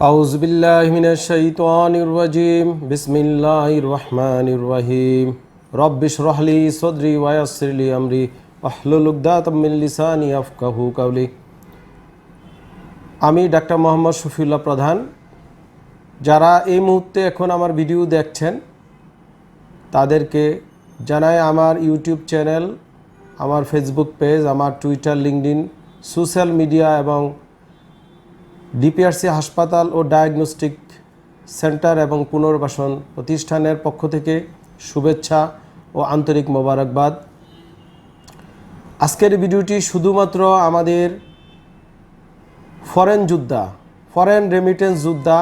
أعوذ بالله من الشيطان الرجيم بسم الله الرحمن الرحيم رب اشرح لي صدري ويسر لي أمري واحلل عقدة من لساني يفقهوا قولي আমি ডাক্তার মোহাম্মদ শফিউল্লাহ প্রধান যারা এই মুহূর্তে এখন আমার ভিডিও দেখছেন তাদেরকে জানাই আমার ইউটিউব চ্যানেল আমার ফেসবুক পেজ আমার টুইটার লিঙ্কডিন সোশ্যাল মিডিয়া এবং ডিপিআরসি হাসপাতাল ও ডায়াগনস্টিক সেন্টার এবং পুনর্বাসন প্রতিষ্ঠানের পক্ষ থেকে শুভেচ্ছা ও আন্তরিক মোবারকবাদ। আজকের ভিডিওটি শুধুমাত্র আমাদের ফরেন যোদ্ধা, ফরেন রেমিটেন্স যোদ্ধা,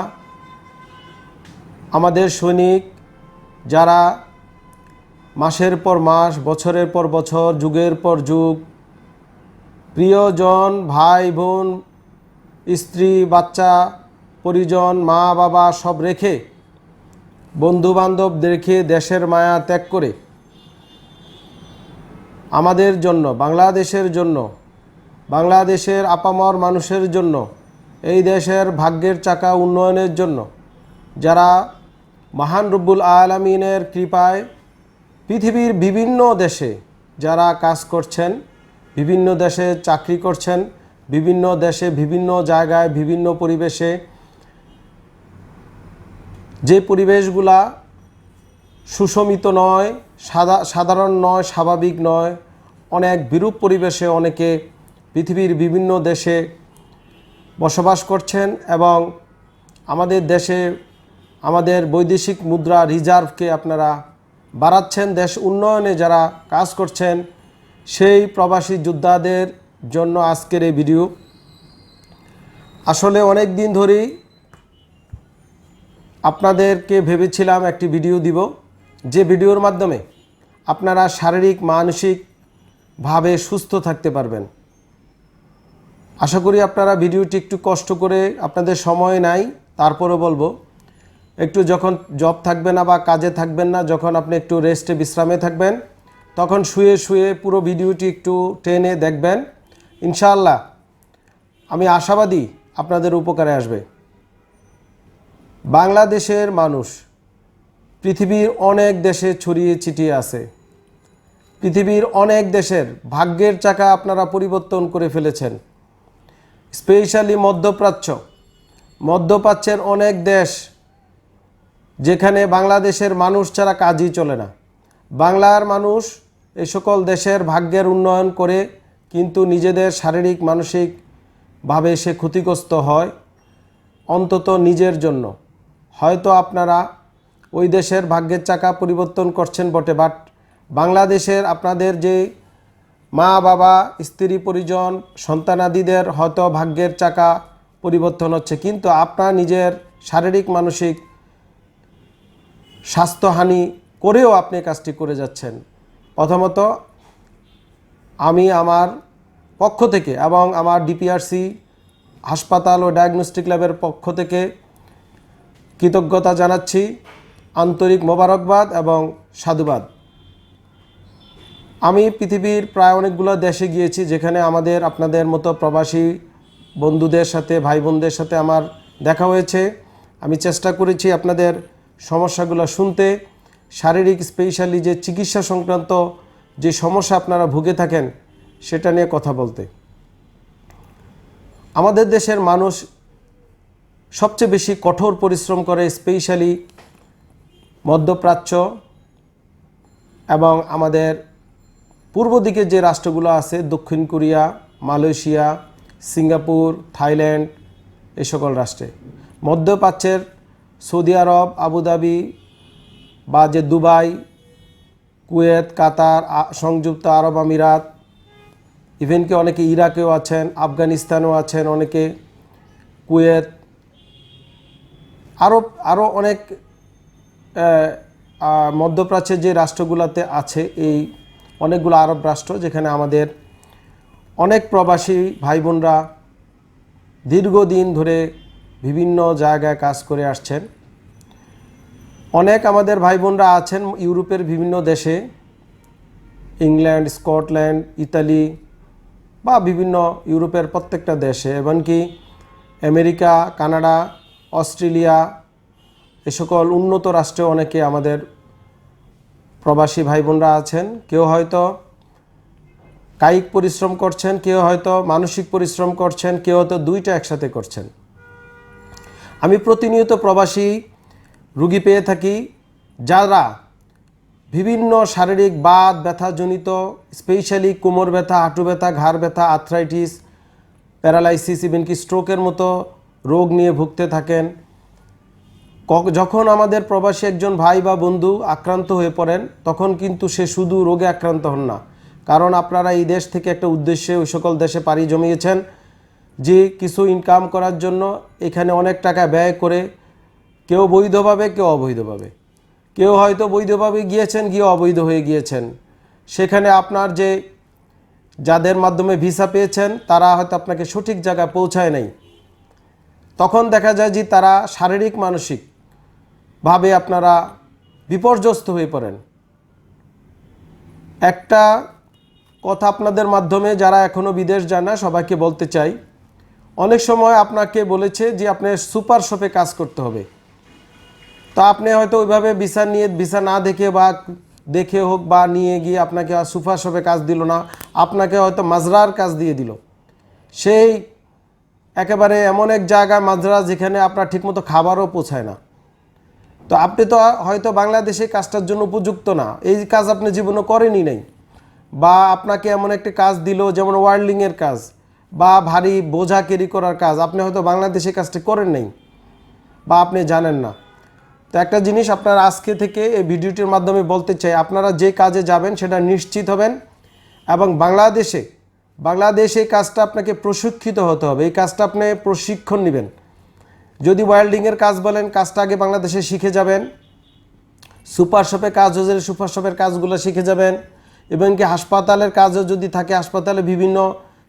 আমাদের সৈনিক যারা মাসের পর মাস, বছরের পর বছর, যুগের পর যুগ, প্রিয়জন, ভাই, বোন স্ত্রী, বাচ্চা, পরিজন, মা, বাবা সব রেখে বন্ধু বান্ধব রেখে দেশের মায়া ত্যাগ করে আমাদের জন্য, বাংলাদেশের জন্য, বাংলাদেশের আপামর মানুষের জন্য, এই দেশের ভাগ্যের চাকা উন্নয়নের জন্য, যারা মহান রব্বুল আলমিনের কৃপায় পৃথিবীর বিভিন্ন দেশে যারা কাজ করছেন, বিভিন্ন দেশে চাকরি করছেন বিভিন্ন দেশে, বিভিন্ন জায়গায়, বিভিন্ন পরিবেশে যে পরিবেশগুলা সুশমিত নয়, সাদা সাধারণ নয়, স্বাভাবিক নয়, অনেক বিরূপ পরিবেশে অনেকে পৃথিবীর বিভিন্ন দেশে বসবাস করছেন এবং আমাদের দেশে আমাদের বৈদেশিক মুদ্রা রিজার্ভকে আপনারা বাড়াচ্ছেন। দেশ উন্নয়নে যারা কাজ করছেন, সেই প্রবাসী যোদ্ধাদের জন্য আজকের এই ভিডিও। আসলে অনেক দিন ধরেই আপনাদেরকে ভেবেছিলাম একটি ভিডিও দিব। যে ভিডিওর মাধ্যমে আপনারা শারীরিক মানসিকভাবে সুস্থ থাকতে পারবেন। আশা করি আপনারা ভিডিওটি একটু কষ্ট করে আপনাদের সময় নাই তারপরে বলব, একটু যখন জব থাকবে না বা কাজে থাকবেন না, যখন আপনি একটু রেস্টে বিশ্রামে থাকবেন, তখন শুয়ে শুয়ে পুরো ভিডিওটি একটু টেনে দেখবেন। ইনশাআল্লাহ, আমি আশাবাদী আপনাদের উপকারে আসবে। বাংলাদেশের মানুষ, পৃথিবীর অনেক দেশে ছড়িয়ে ছিটিয়ে আছে। পৃথিবীর অনেক দেশের ভাগ্যের চাকা আপনারা পরিবর্তন করে ফেলেছেন। স্পেশালি মধ্যপ্রাচ্য, মধ্যপ্রাচ্যের অনেক দেশ, যেখানে বাংলাদেশের মানুষ ছাড়া কাজই চলে না। বাংলার মানুষ এই সকল দেশের ভাগ্যের উন্নয়ন করে কিন্তু নিজেদের শারীরিক মানসিকভাবে সে ক্ষতিগ্রস্ত হয় অন্তত নিজের জন্য। হয়তো আপনারা ওই দেশের ভাগ্যের চাকা পরিবর্তন করছেন বটে, বাট বাংলাদেশের আপনাদের যে মা, বাবা, স্ত্রী, পরিজন সন্তানাদিদের হয়তো ভাগ্যের চাকা পরিবর্তন হচ্ছে। কিন্তু আপনার নিজের শারীরিক, মানসিক স্বাস্থ্যহানি করেও আপনি কাজটি করে যাচ্ছেন। প্রথমত আমি আমার পক্ষ থেকে এবং আমার ডিপিআরসি হাসপাতাল ও ডায়াগনস্টিক ল্যাবের পক্ষ থেকে কৃতজ্ঞতা জানাচ্ছি, আন্তরিক মোবারকবাদ এবং সাধুবাদ। আমি পৃথিবীর প্রায় অনেকগুলো দেশে গিয়েছি যেখানে আমাদের, আপনাদের মতো প্রবাসী বন্ধুদের সাথে ভাই বোনদের সাথে আমার দেখা হয়েছে। আমি চেষ্টা করেছি আপনাদের সমস্যাগুলো শুনতে। শারীরিক, স্পেশালি যে চিকিৎসা সংক্রান্ত যে সমস্যা আপনারা ভুগে থাকেন, সেটা নিয়ে কথা বলতে। আমাদের দেশের মানুষ সবচেয়ে বেশি কঠোর পরিশ্রম করে, স্পেশালি মধ্যপ্রাচ্য এবং আমাদের পূর্ব দিকে যে রাষ্ট্রগুলো আছে, দক্ষিণ কোরিয়া, মালয়েশিয়া, সিঙ্গাপুর, থাইল্যান্ড এই সকল রাষ্ট্রে। মধ্যপ্রাচ্যের সৌদি আরব, আবুধাবি বা যে দুবাই কুয়েত, কাতার সংযুক্ত আরব আমিরাত ইভেনকি অনেকে ইরাকেও আছেন, আফগানিস্তানেও আছেন, অনেকে কুয়েত আরও আরও অনেক মধ্যপ্রাচ্যের যে রাষ্ট্রগুলোতে আছে, এই অনেকগুলো আরব রাষ্ট্র, যেখানে আমাদের অনেক প্রবাসী ভাই বোনরা দীর্ঘদিন ধরে বিভিন্ন জায়গায় কাজ করে আসছেন। অনেক আমাদের ভাই বোনরা আছেন ইউরোপের বিভিন্ন দেশে। ইংল্যান্ড, স্কটল্যান্ড, ইতালি বা বিভিন্ন ইউরোপের প্রত্যেকটা দেশে। এমনকি আমেরিকা, কানাডা, অস্ট্রেলিয়া এ সকল উন্নত রাষ্ট্রে অনেকে আমাদের প্রবাসী ভাই বোনরা আছেন। কেউ হয়তো কায়িক পরিশ্রম করছেন, কেউ হয়তো মানসিক পরিশ্রম করছেন, কেউ হয়তো দুইটা একসাথে করছেন। আমি প্রতিনিয়ত প্রবাসী রুগী পেয়ে থাকি। যারা বিভিন্ন শারীরিক বাত ব্যথাজনিত স্পেশালি কোমর ব্যথা, হাঁটু ব্যথা, ঘাড় ব্যথা আর্থ্রাইটিস প্যারালাইসিস ইভেনকি স্ট্রোকের মতো রোগ নিয়ে ভুগতে থাকেন। যখন আমাদের প্রবাসী একজন ভাই বা বন্ধু আক্রান্ত হয়ে পড়েন, তখন কিন্তু সে শুধু রোগে আক্রান্ত হন না। কারণ আপনারা এই দেশ থেকে একটা উদ্দেশ্যে ওই সকল দেশে পাড়ি জমিয়েছেন যে কিছু ইনকাম করার জন্য এখানে অনেক টাকা ব্যয় করে কেউ বৈধভাবে কেউ অবৈধভাবে কেউ হয়তো বৈধভাবে গিয়েছেন, গিয়ে অবৈধ হয়ে গিয়েছেন। সেখানে আপনার যে যাদের মাধ্যমে ভিসা পেয়েছেন, তারা হয়তো আপনাকে সঠিক জায়গায় পৌঁছায় নাই। তখন দেখা যায় যে তারা শারীরিক, মানসিক ভাবে আপনারা বিপর্যস্ত হয়ে পড়েন। একটা কথা আপনাদের মাধ্যমে, যারা এখনও বিদেশ যায় না, সবাইকে বলতে চাই, অনেক সময় আপনাকে বলেছে যে আপনার সুপার শপে কাজ করতে হবে। তো আপনি হয়তো ওইভাবে ভিসা নিয়ে, ভিসা না দেখে বা দেখে হোক বা নিয়ে গিয়ে আপনাকে আর শপে কাজ দিল না, আপনাকে হয়তো মাজরার কাজ দিয়ে দিল। সেই একেবারে এমন এক জায়গা মাজরা যেখানে আপনার ঠিকমতো খাবারও পৌঁছায় না। তো আপনি তো হয়তো বাংলাদেশে কাজটার জন্য উপযুক্ত না। এই কাজ আপনি জীবনে করেনই নাই। বা আপনাকে এমন একটি কাজ দিল যেমন ওয়ার্ল্ডিংয়ের কাজ বা ভারী বোঝা ক্যারি করার কাজ। আপনি হয়তো বাংলাদেশে কাজটি করেন নাই বা আপনি জানেন না। তো একটা জিনিস আপনারা আজকে থেকে এই ভিডিওটির মাধ্যমে বলতে চাই, আপনারা যে কাজে যাবেন সেটা নিশ্চিত হবেন এবং বাংলাদেশে বাংলাদেশে এই কাজটা আপনাকে প্রশিক্ষিত হতে হবে, এই কাজটা আপনি প্রশিক্ষণ নেবেন। যদি ওয়েল্ডিংয়ের কাজ বলেন, কাজটা আগে বাংলাদেশে শিখে যাবেন, সুপার শপে কাজ হলে সুপার শপের কাজগুলো শিখে যাবেন, এবং কি হাসপাতালের কাজও যদি থাকে, হাসপাতালে বিভিন্ন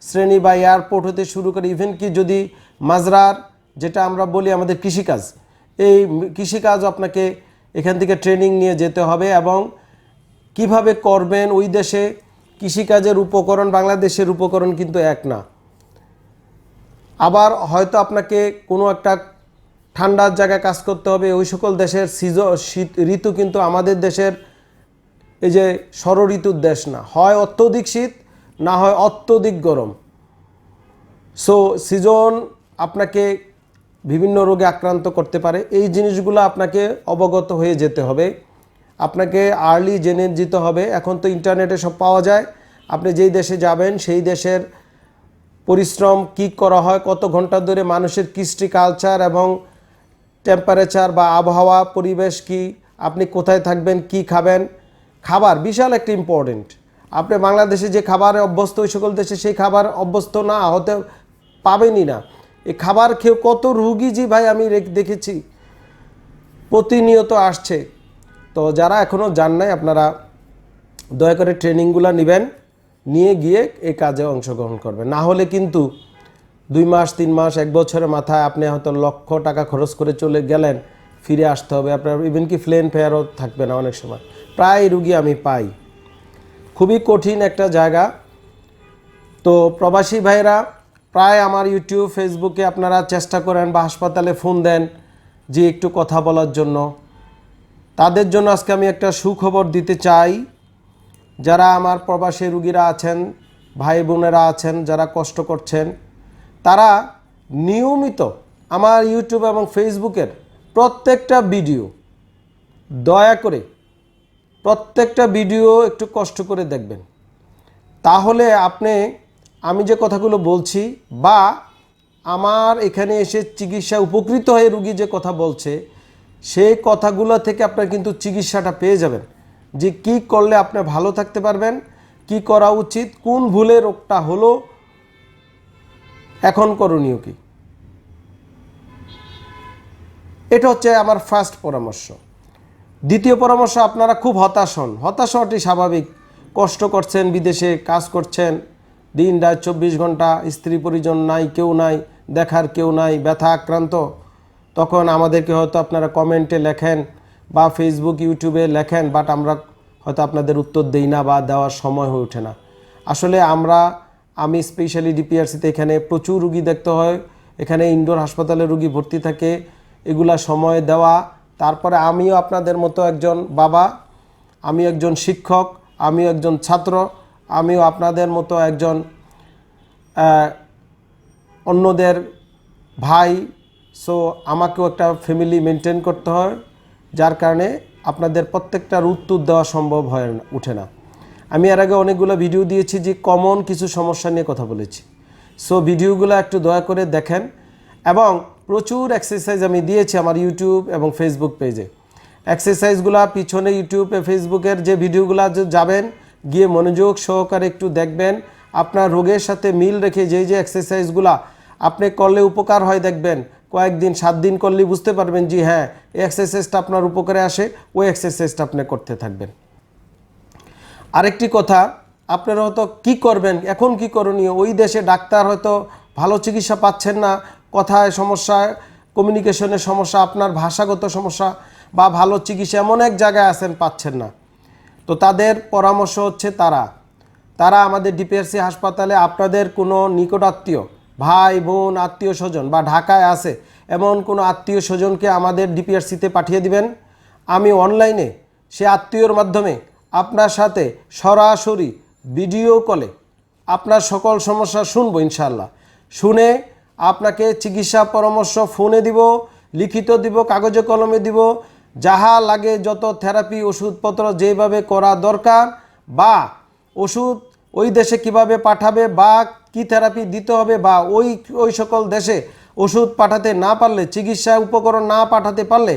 শ্রেণি বা এয়ারপোর্ট হতে শুরু করে ইভেন কি যদি মাজরার যেটা আমরা বলি আমাদের কৃষিকাজ এই কৃষিকাজ আপনাকে এখান থেকে ট্রেনিং নিয়ে যেতে হবে এবং কীভাবে করবেন ওই দেশে কৃষিকাজের উপকরণ, বাংলাদেশের উপকরণ কিন্তু এক না। আবার হয়তো আপনাকে কোনো একটা ঠান্ডার জায়গায় কাজ করতে হবে, ওই সকল দেশের সিজ, শীত, ঋতু কিন্তু আমাদের দেশের এই যে ষড় ঋতুর দেশ না। হয় অত্যধিক শীত, না হয় অত্যধিক গরম। সো সিজন আপনাকে বিভিন্ন রোগে আক্রান্ত করতে পারে। এই জিনিসগুলো আপনাকে অবগত হয়ে যেতে হবে। আপনাকে আর্লি জেনে যেতে হবে। এখন তো ইন্টারনেটে সব পাওয়া যায়। আপনি যেই দেশে যাবেন, সেই দেশের পরিশ্রম কি করা হয়, কত ঘণ্টা ধরে মানুষের কৃষ্টি কালচার এবং টেম্পারেচার বা আবহাওয়া, পরিবেশ কি, আপনি কোথায় থাকবেন, কি খাবেন, খাবার বিশাল একটা ইম্পর্টেন্ট আপনি বাংলাদেশে যে খাবারে অভ্যস্ত, ওই সকল দেশে সেই খাবার অভ্যস্ত না, হতে পাবেনই না। এই খাবার খেয়ে কত রুগী জি ভাই আমি দেখেছি। প্রতিনিয়ত আসছে। তো যারা এখনও যান নাই, আপনারা দয়া করে ট্রেনিংগুলো নেবেন, নিয়ে গিয়ে এই কাজে অংশগ্রহণ করবেন। না হলে কিন্তু দুই মাস, তিন মাস, এক বছরের মাথায় আপনি হয়তো লক্ষ টাকা খরচ করে চলে গেলেন, ফিরে আসতে হবে। আপনার ইভেন কি প্লেন ফেয়ারও থাকবে না অনেক সময়। প্রায় রুগী আমি পাই। খুবই কঠিন একটা জায়গা। তো প্রবাসী ভাইরা প্রায় আমার ইউটিউব, ফেসবুকে আপনারা চেষ্টা করেন বা হাসপাতালে ফোন দেন যে একটু কথা বলার জন্য। তাদের জন্য আজকে আমি একটা সুখবর দিতে চাই। যারা আমার প্রবাসী রুগীরা আছেন, ভাই বোনেরা আছেন, যারা কষ্ট করছেন, তারা নিয়মিত আমার ইউটিউব এবং ফেসবুকের প্রত্যেকটা ভিডিও দয়া করে প্রত্যেকটা ভিডিও একটু কষ্ট করে দেখবেন। তাহলে আপনি আমি যে কথাগুলো বলছি বা আমার এখানে এসে চিকিৎসা উপকৃত হয়ে রুগী যে কথা বলছে সেই কথাগুলো থেকে আপনার কিন্তু চিকিৎসাটা পেয়ে যাবেন। যে কি করলে আপনি ভালো থাকতে পারবেন, কি করা উচিত, কোন ভুলে রোগটা হলো, এখন করণীয় কি? এটা হচ্ছে আমার ফার্স্ট পরামর্শ। দ্বিতীয় পরামর্শ, আপনারা খুব হতাশ হন। হতাশ হওয়াটি স্বাভাবিক। কষ্ট করছেন, বিদেশে কাজ করছেন দিন রাত চব্বিশ ঘণ্টা স্ত্রী পরিজন নাই, কেউ নাই, দেখার কেউ নাই, ব্যথা আক্রান্ত। তখন আমাদেরকে হয়তো আপনারা কমেন্টে লেখেন বা ফেসবুক ইউটিউবে লেখেন বাট আমরা হয়তো আপনাদের উত্তর দেই না বা দেওয়ার সময় হয়ে ওঠে না। আসলে আমরা, আমি স্পেশালি ডিপিআরসিতে এখানে প্রচুর রুগী দেখতে হয়। এখানে ইনডোর হাসপাতালে রুগী ভর্তি থাকে। এগুলা সময় দেওয়া। তারপরে আমিও আপনাদের মতো একজন বাবা আমি একজন শিক্ষক, আমিও একজন ছাত্র। আমিও আপনাদের মতো একজন অন্যদের ভাই সো আমাকেও একটা ফ্যামিলি মেনটেন করতে হয়, যার কারণে আপনাদের প্রত্যেকটার উত্তর দেওয়া সম্ভব হয় না, উঠে না। আমি এর আগে অনেকগুলো ভিডিও দিয়েছি যে কমন কিছু সমস্যা নিয়ে কথা বলেছি। সো ভিডিওগুলো একটু দয়া করে দেখেন, এবং প্রচুর এক্সারসাইজ আমি দিয়েছি আমার ইউটিউব এবং ফেসবুক পেজে এক্সারসাইজগুলো পিছনে ইউটিউবে ফেসবুকের যে ভিডিওগুলো যাবেন গিয়ে মনোযোগ সহকারে একটু দেখবেন। আপনার রোগের সাথে মিল রেখে যেই যে এক্সারসাইজগুলা আপনি করলে উপকার হয় দেখবেন। কয়েকদিন সাত দিন করলে বুঝতে পারবেন যে হ্যাঁ এই এক্সারসাইজটা আপনার উপকারে আসে, ওই এক্সারসাইজটা আপনি করতে থাকবেন। আরেকটি কথা, আপনারা হয়তো কি করবেন, এখন কি করণীয়? ওই দেশে ডাক্তার হয়তো ভালো চিকিৎসা পাচ্ছেন না, কথায় সমস্যা কমিউনিকেশনের সমস্যা, আপনার ভাষাগত সমস্যা বা ভালো চিকিৎসা এমন এক জায়গায় আছেন, পাচ্ছেন না। তো তাদের পরামর্শ হচ্ছে তারা। তারা আমাদের ডিপিআরসি হাসপাতালে আপনাদের কোনো নিকটাত্মীয় ভাই, বোন, আত্মীয় স্বজন বা ঢাকায় আছে, এমন কোনো আত্মীয় স্বজনকে আমাদের ডিপিআরসিতে পাঠিয়ে দিবেন। আমি অনলাইনে সে আত্মীয়র মাধ্যমে আপনার সাথে সরাসরি ভিডিও কলে আপনার সকল সমস্যা শুনব ইনশাল্লাহ শুনে আপনাকে চিকিৎসা পরামর্শ ফোনে দিব, লিখিত দিব, কাগজে কলমে দিব যাহা লাগে যত থেরাপি, ওষুধপত্র যেভাবে করা দরকার, বা ওষুধ ওই দেশে কীভাবে পাঠাবে, বা কি থেরাপি দিতে হবে, বা ওই ওই সকল দেশে ওষুধ পাঠাতে না পারলে, চিকিৎসা উপকরণ না পাঠাতে পারলে,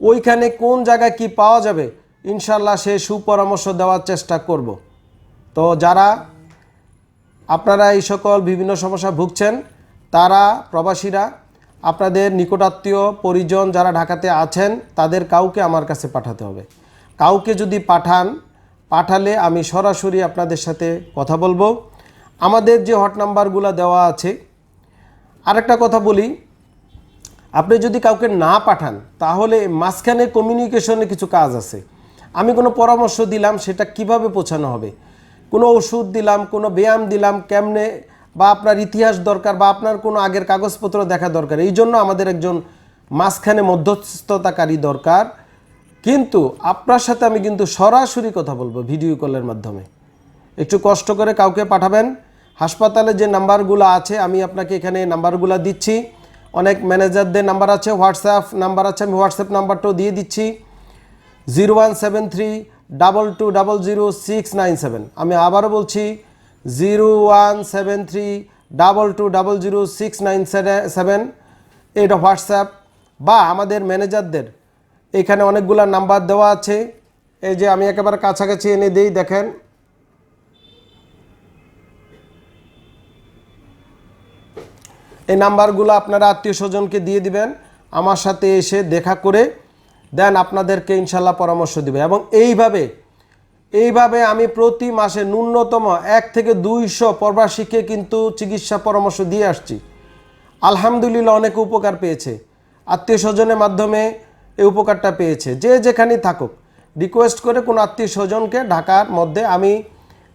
ওইখানে কোন জায়গায় কি পাওয়া যাবে ইনশাল্লাহ সে সুপরামর্শ দেওয়ার চেষ্টা করব। তো যারা, আপনারা এই সকল বিভিন্ন সমস্যা ভুগছেন, তারা প্রবাসীরা আপনাদের নিকটাত্মীয় পরিজন যারা ঢাকাতে আছেন, তাদের কাউকে আমার কাছে পাঠাতে হবে। কাউকে যদি পাঠান, পাঠালে আমি সরাসরি আপনাদের সাথে কথা বলব। আমাদের যে হট নাম্বারগুলো দেওয়া আছে, আরেকটা কথা বলি, আপনি যদি কাউকে না পাঠান, তাহলে মাঝখানে কমিউনিকেশনে কিছু কাজ আছে। আমি কোনো পরামর্শ দিলাম, সেটা কীভাবে পৌঁছানো হবে? কোনো ওষুধ দিলাম, কোনো ব্যায়াম দিলাম, কেমনে বা আপনার ইতিহাস দরকার বা আপনার কোনো আগের কাগজপত্র দেখা দরকার, এই জন্য আমাদের একজন মাঝখানে মধ্যস্থতাকারী দরকার। কিন্তু আপনার সাথে আমি কিন্তু সরাসরি কথা বলব ভিডিও কলের মাধ্যমে। একটু কষ্ট করে কাউকে পাঠাবেন। হাসপাতালে যে নাম্বারগুলো আছে, আমি আপনাকে এখানে নাম্বারগুলো দিচ্ছি। অনেক ম্যানেজারদের নাম্বার আছে, হোয়াটসঅ্যাপ নাম্বার আছে, আমি হোয়াটসঅ্যাপ নাম্বারটাও দিয়ে দিচ্ছি। Zero one seven three double two double zero six nine seven. আমি আবারও বলছি zero one seven three double two double zero six nine seven এটা হোয়াটসঅ্যাপ বা আমাদের ম্যানেজারদের এখানে অনেকগুলো নাম্বার দেওয়া আছে। এই যে আমি একেবারে কাছাকাছি এনে দিই, দেখেন। এই নাম্বারগুলো আপনারা আত্মীয় স্বজনকে দিয়ে দিবেন, আমার সাথে এসে দেখা করে, দেন আপনাদেরকে ইনশাল্লাহ পরামর্শ দিবে। এবং এইভাবে এইভাবে আমি প্রতি মাসে ন্যূনতম এক থেকে দুইশো প্রবাসীকে কিন্তু চিকিৎসা পরামর্শ দিয়ে আসছি। আলহামদুলিল্লাহ অনেক উপকার পেয়েছে। আত্মীয় স্বজনের মাধ্যমে এই উপকারটা পেয়েছে। যে যেখানেই থাকুক রিকোয়েস্ট করে কোনো আত্মীয় স্বজনকে ঢাকার মধ্যে আমি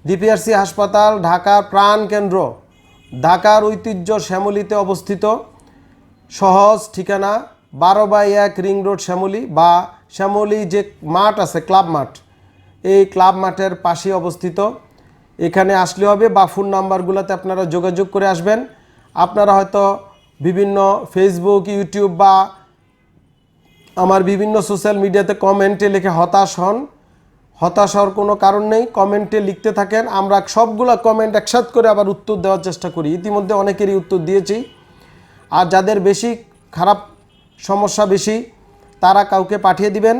ডিপিআরসি হাসপাতাল ঢাকার প্রাণ কেন্দ্র, ঢাকার ঐতিহ্য শ্যামলিতে অবস্থিত। সহজ ঠিকানা বারো বাই এক রিং রোড শ্যামলি বা শ্যামলী যে মাঠ আছে, ক্লাব মাঠ। এই ক্লাব মাঠের পাশে অবস্থিত। এখানে আসলে হবে বা ফোন নাম্বারগুলোতে আপনারা যোগাযোগ করে আসবেন। আপনারা হয়তো বিভিন্ন ফেসবুক ইউটিউব বা আমার বিভিন্ন সোশ্যাল মিডিয়াতে কমেন্টে লিখে হতাশ হন। হতাশ হওয়ার কোনো কারণ নেই কমেন্টে লিখতে থাকেন। আমরা সবগুলো কমেন্ট একসাথ করে আবার উত্তর দেওয়ার চেষ্টা করি। ইতিমধ্যে অনেকেরই উত্তর দিয়েছি। আর যাদের বেশি খারাপ সমস্যা বেশি, তারা কাউকে পাঠিয়ে দিবেন।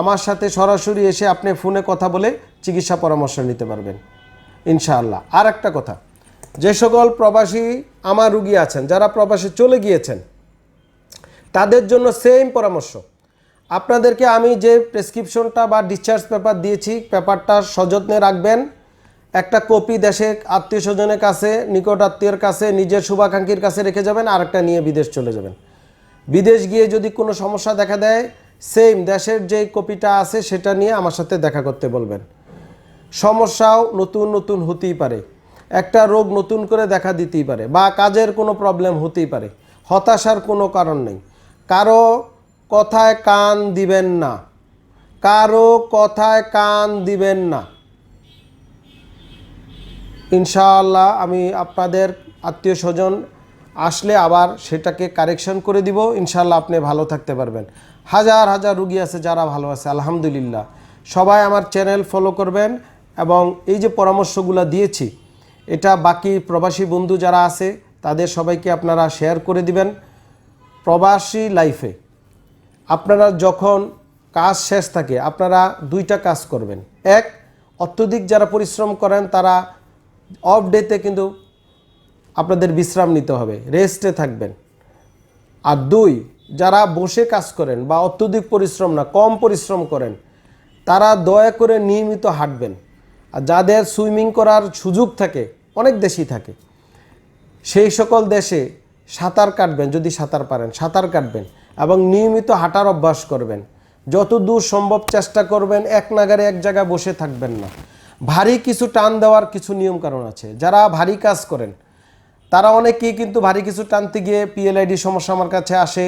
আমার সাথে সরাসরি এসে আপনি ফোনে কথা বলে চিকিৎসা পরামর্শ নিতে পারবেন। ইনশাআল্লাহ। আর একটা কথা, যে সকল প্রবাসী আমার রুগী আছেন, যারা প্রবাসে চলে গিয়েছেন, তাদের জন্য সেম পরামর্শ। আপনাদেরকে আমি যে প্রেসক্রিপশনটা বা ডিসচার্জ পেপার দিয়েছি পেপারটা সযত্নে রাখবেন। একটা কপি দেশে আত্মীয় স্বজনের কাছে, নিকট আত্মীয়ের কাছে, নিজের শুভাকাঙ্ক্ষীর কাছে রেখে যাবেন আর একটা নিয়ে বিদেশ চলে যাবেন। বিদেশ গিয়ে যদি কোনো সমস্যা দেখা দেয় সেম দেশের যে কপিটা আছে সেটা নিয়ে আমার সাথে দেখা করতে বলবেন। সমস্যাও নতুন নতুন হতেই পারে। একটা রোগ নতুন করে দেখা দিতেই পারে বা কাজের কোনো প্রবলেম হতেই পারে। হতাশার কোনো কারণ নেই। কারও কথায় কান দিবেন না। কারও কথায় কান দিবেন না। ইনশাআল্লাহ আমি আপনাদের আত্মীয় স্বজন আসলে আবার সেটাকে কারেকশন করে দিব। ইনশাআল্লাহ আপনি ভালো থাকতে পারবেন। হাজার হাজার রুগী আছে যারা ভালো আছে, আলহামদুলিল্লাহ। সবাই আমার চ্যানেল ফলো করবেন এবং এই যে পরামর্শগুলো দিয়েছি, এটা বাকি প্রবাসী বন্ধু যারা আছে, তাদের সবাইকে আপনারা শেয়ার করে দিবেন প্রবাসী লাইফে আপনারা যখন কাজ শেষ থাকে, আপনারা দুইটা কাজ করবেন। এক, অত্যধিক যারা পরিশ্রম করেন, তারা অফ ডেতে কিন্তু আপনাদের বিশ্রাম নিতে হবে রেস্টে থাকবেন। আর দুই যারা বসে কাজ করেন বা অত্যধিক পরিশ্রম না, কম পরিশ্রম করেন, তারা দয়া করে নিয়মিত হাঁটবেন। আর যাদের সুইমিং করার সুযোগ থাকে, অনেক দেশেই থাকে, সেই সকল দেশে সাঁতার কাটবেন, যদি সাঁতার পারেন, সাঁতার কাটবেন এবং নিয়মিত হাঁটার অভ্যাস করবেন। যত দূর সম্ভব চেষ্টা করবেন, এক নাগারে এক জায়গায় বসে থাকবেন না। ভারী কিছু টান দেওয়ার কিছু নিয়ম কারণ আছে। যারা ভারী কাজ করেন, তারা অনেকেই কিন্তু ভারী কিছু টানতে গিয়ে পিএলআইডি সমস্যা আমার কাছে আসে।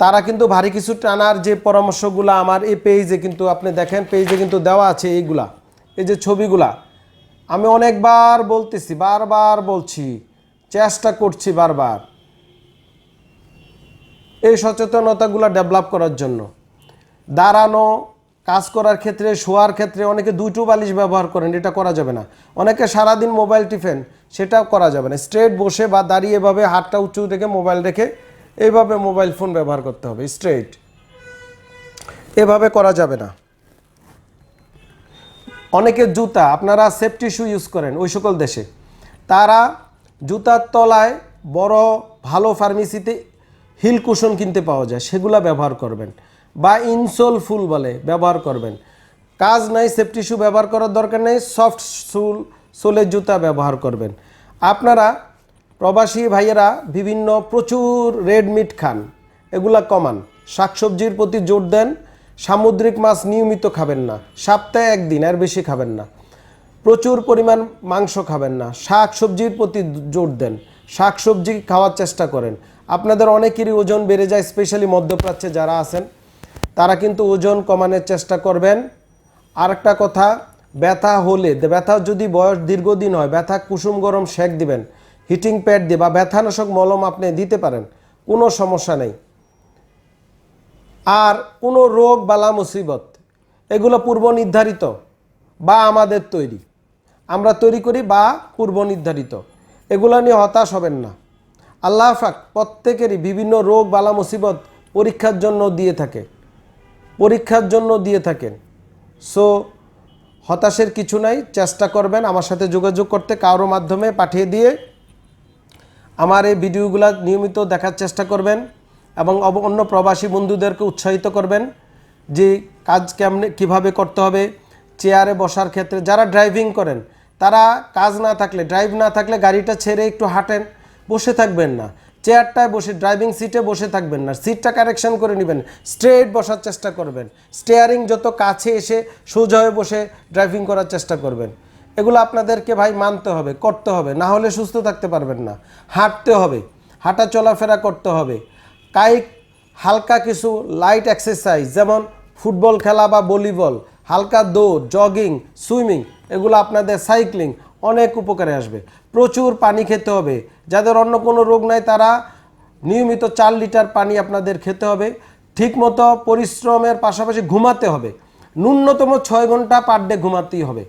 তারা কিন্তু ভারী কিছু টানার যে পরামর্শগুলো আমার এই পেজে কিন্তু আপনি দেখেন, পেজে কিন্তু দেওয়া আছে এইগুলা, এই যে ছবিগুলা। আমি অনেকবার বলতেছি, বারবার বলছি, চেষ্টা করছি বারবার এই সচেতনতাগুলো ডেভেলপ করার জন্য। দাঁড়ানো, কাজ করার ক্ষেত্রে, শোয়ার ক্ষেত্রে অনেকে দুটো বালিশ ব্যবহার করেন, এটা করা যাবে না। অনেকে সারাদিন মোবাইল টিফেন, সেটাও করা যাবে না। স্ট্রেট বসে বা দাঁড়িয়ে এভাবে হাতটা উঁচু রেখে মোবাইল রেখে এইভাবে মোবাইল ফোন ব্যবহার করতে হবে স্ট্রেট এভাবে করা যাবে না। অনেকে জুতা, আপনারা সেফটি শু ইউজ করেন ওই সকল দেশে। তারা জুতার তলায় বড় ভালো ফার্মেসিতে হিল কুশন কিনতে পাওয়া যায়, সেগুলা ব্যবহার করবেন। বা ইনসোল ফুল বলে, ব্যবহার করবেন। কাজ নাই সেফটি শু ব্যবহার করার দরকার নেই সফট সুল সোলের জুতা ব্যবহার করবেন। আপনারা প্রবাসী ভাইয়েরা, বিভিন্ন প্রচুর রেড মিট খান। এগুলা কমান। শাকসবজির প্রতি জোর দেন। সামুদ্রিক মাছ নিয়মিত খাবেন না। সপ্তাহে একদিন আর বেশি খাবেন না। প্রচুর পরিমাণ মাংস খাবেন না। শাক সবজির প্রতি জোর দেন। শাক সবজি খাওয়ার চেষ্টা করেন। আপনাদের অনেকেরই ওজন বেড়ে যায়, স্পেশালি মধ্যপ্রাচ্যে যারা আছেন। তারা কিন্তু ওজন কমানোর চেষ্টা করবেন। আরেকটা কথা, ব্যথা হলে, ব্যথা যদি বয়স দীর্ঘদিন হয়, ব্যথা কুসুম গরম শেক দিবেন। হিটিং প্যাড দিয়ে বা ব্যথানাশক মলম আপনি দিতে পারেন, কোনো সমস্যা নেই। আর কোনো রোগ, বালা, মুসিবত, এগুলো পূর্ব নির্ধারিত বা আমাদের তৈরি। আমরা তৈরি করি বা পূর্ব নির্ধারিত। এগুলো নিয়ে হতাশ হবেন না। আল্লাহ ফাক প্রত্যেকেরই বিভিন্ন রোগ, বালা, মুসিবত পরীক্ষার জন্য দিয়ে থাকে। পরীক্ষার জন্য দিয়ে থাকেন। সো, হতাশের কিছু নাই, চেষ্টা করবেন আমার সাথে যোগাযোগ করতে কারোর মাধ্যমে পাঠিয়ে দিয়ে আমার এই ভিডিওগুলো নিয়মিত দেখার চেষ্টা করবেন এবং অন্য প্রবাসী বন্ধুদেরকে উৎসাহিত করবেন যে কাজ কেমনে কীভাবে করতে হবে, চেয়ারে বসার ক্ষেত্রে যারা ড্রাইভিং করেন, তারা কাজ না থাকলে ড্রাইভ না থাকলে গাড়িটা ছেড়ে একটু হাঁটেন, বসে থাকবেন না। চেয়ারটায় বসে ড্রাইভিং সিটে বসে থাকবেন না। সিটটা কারেকশন করে নেবেন স্ট্রেট বসার চেষ্টা করবেন। স্টেয়ারিং যত কাছে এসে সোজা হয়ে বসে ড্রাইভিং করার চেষ্টা করবেন। এগুলো আপনাদেরকে ভাই মানতে হবে, করতে হবে। না হলে সুস্থ থাকতে পারবেন না। হাঁটতে হবে, হাঁটা চলাফেরা করতে হবে। কায়িক হালকা কিছু লাইট এক্সারসাইজ যেমন ফুটবল খেলা বা ভলিবল, হালকা দৌড় জগিং সুইমিং এগুলো আপনাদের সাইক্লিং অনেক উপকারে আসবে। প্রচুর পানি খেতে হবে। যাদের অন্য কোনো রোগ নাই, তারা নিয়মিত চার লিটার পানি আপনাদের খেতে হবে। ঠিকমতো পরিশ্রমের পাশাপাশি ঘুমাতে হবে। ন্যূনতম ছয় ঘণ্টা পার ডে ঘুমাতেই হবে।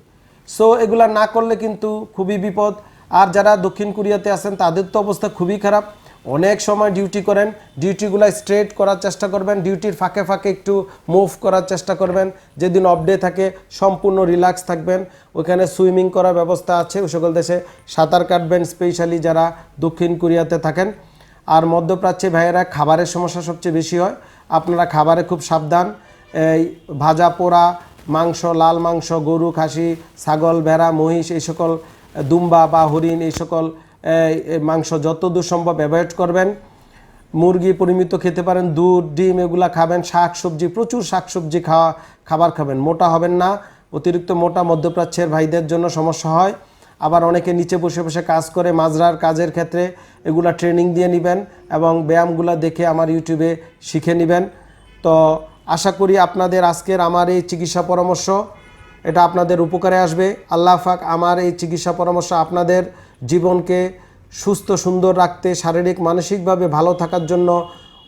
সো এগুলা না করলে কিন্তু খুবই বিপদ। আর যারা দক্ষিণ কোরিয়াতে আছেন, তাদের তো অবস্থা খুবই খারাপ। অনেক সময় ডিউটি করেন ডিউটিগুলো স্ট্রেট করার চেষ্টা করবেন ডিউটির ফাঁকে ফাঁকে একটু মুভ করার চেষ্টা করবেন। যেদিন অফ ডে থাকে, সম্পূর্ণ রিল্যাক্স থাকবেন। ওইখানে সুইমিং করার ব্যবস্থা আছে ওই সকল দেশে সাঁতার কাটবেন স্পেশালি যারা দক্ষিণ কোরিয়াতে থাকেন। আর মধ্যপ্রাচ্যে ভাইয়েরা, খাবারের সমস্যা সবচেয়ে বেশি হয়। আপনারা খাবারে খুব সাবধান। এই ভাজা পোড়া মাংস, লাল মাংস, গরু, খাসি, ছাগল, ভেড়া, মহিষ, এই সকল দুম্বা বা হরিণ, এই সকল মাংস যত দূর সম্ভব অ্যাভয়েড করবেন। মুরগি পরিমিত খেতে পারেন, দুধ, ডিম, এগুলা খাবেন, শাক সবজি, প্রচুর শাক সবজি খাওয়া, খাবার খাবেন। মোটা হবেন না, অতিরিক্ত মোটা মধ্যপ্রাচ্যের ভাইদের জন্য সমস্যা হয়। আবার অনেকে নিচে বসে বসে কাজ করে, মাজরার কাজের ক্ষেত্রে এগুলা ট্রেনিং দিয়ে নেবেন এবং ব্যায়ামগুলো দেখে আমার ইউটিউবে শিখে নেবেন। তো আশা করি আপনাদের আজকের আমার এই চিকিৎসা পরামর্শ, এটা আপনাদের উপকারে আসবে। আল্লাহ পাক আমার এই চিকিৎসা পরামর্শ আপনাদের জীবনকে সুস্থ, সুন্দর রাখতে, শারীরিক, মানসিকভাবে ভালো থাকার জন্য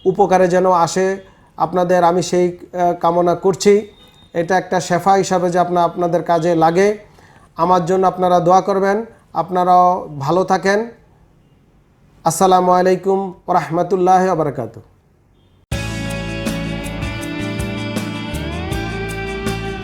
উপকারে যেন আসে। আপনাদের আমি সেই কামনা করছি। এটা একটা শেফা হিসাবে যে আপনার আপনাদের কাজে লাগে। আমার জন্য আপনারা দোয়া করবেন। আপনারাও ভালো থাকেন। আসসালামু আলাইকুম রহমতুল্লাহ আবরকাতু